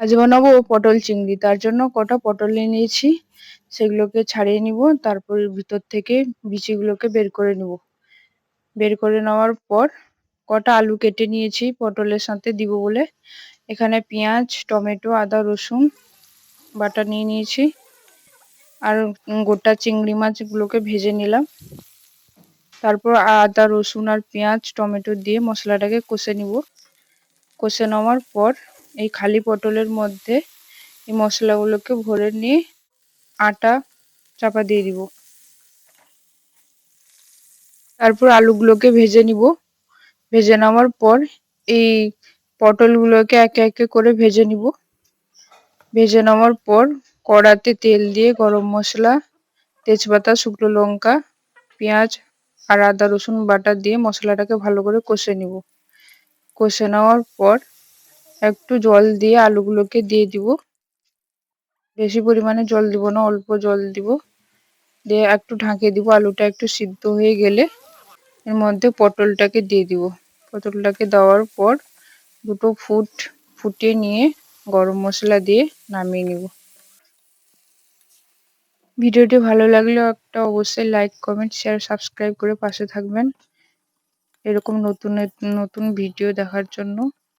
আজ বানাবো পটল চিংড়ি, তার জন্য কটা পটল নিয়ে নিয়েছি, সেগুলোকে ছাড়িয়ে নিব, তারপর ভিতর থেকে বিচিগুলোকে বের করে নিব। বের করে নেওয়ার পর কটা আলু কেটে নিয়েছি, পটলের সাথে দিব বলে। এখানে পেঁয়াজ, টমেটো, আদা, রসুন, বাটা নিয়ে নিয়েছি। আর গোটা চিংড়ি মাছগুলোকে ভেজে নিলাম। তারপর আদা, রসুন আর পেঁয়াজ, টমেটো দিয়ে মশলাটাকে কষে নিব। কষে নেওয়ার পর এই খালি পটলের মধ্যে এই মশলাগুলোকে ভরে নিয়ে আটা চাপা দিয়ে দিব। তারপর আলুগুলোকে ভেজে নিব। ভেজে নেওয়ার পর এই পটলগুলোকে একে একে করে ভেজে নিব। ভেজে নেওয়ার পর কড়াতে তেল দিয়ে গরম মশলা, তেজপাতা, শুকনো লঙ্কা, পেঁয়াজ আর আদা রসুন বাটা দিয়ে মশলাটাকে ভালো করে কষে নিব। কষে নেওয়ার পর একটু জল দিয়ে আলুগুলোকে দিয়ে দিব। বেশি পরিমাণে জল দিব না, অল্প জল দিব। দিয়ে একটু ঢাকিয়ে দিব, আলুটা একটু সিদ্ধ হয়ে গেলে এর মধ্যে পটলটাকে দিয়ে দিব। পটলটাকে দেওয়ার পর দুটো ফুট ফুটিয়ে নিয়ে গরম মশলা দিয়ে নামিয়ে নিব। ভিডিওটি ভালো লাগলে একটা অবশ্যই লাইক কমেন্ট শেয়ার সাবস্ক্রাইব করে পাশে থাকবেন। এরকম নতুন নতুন ভিডিও দেখার জন্য।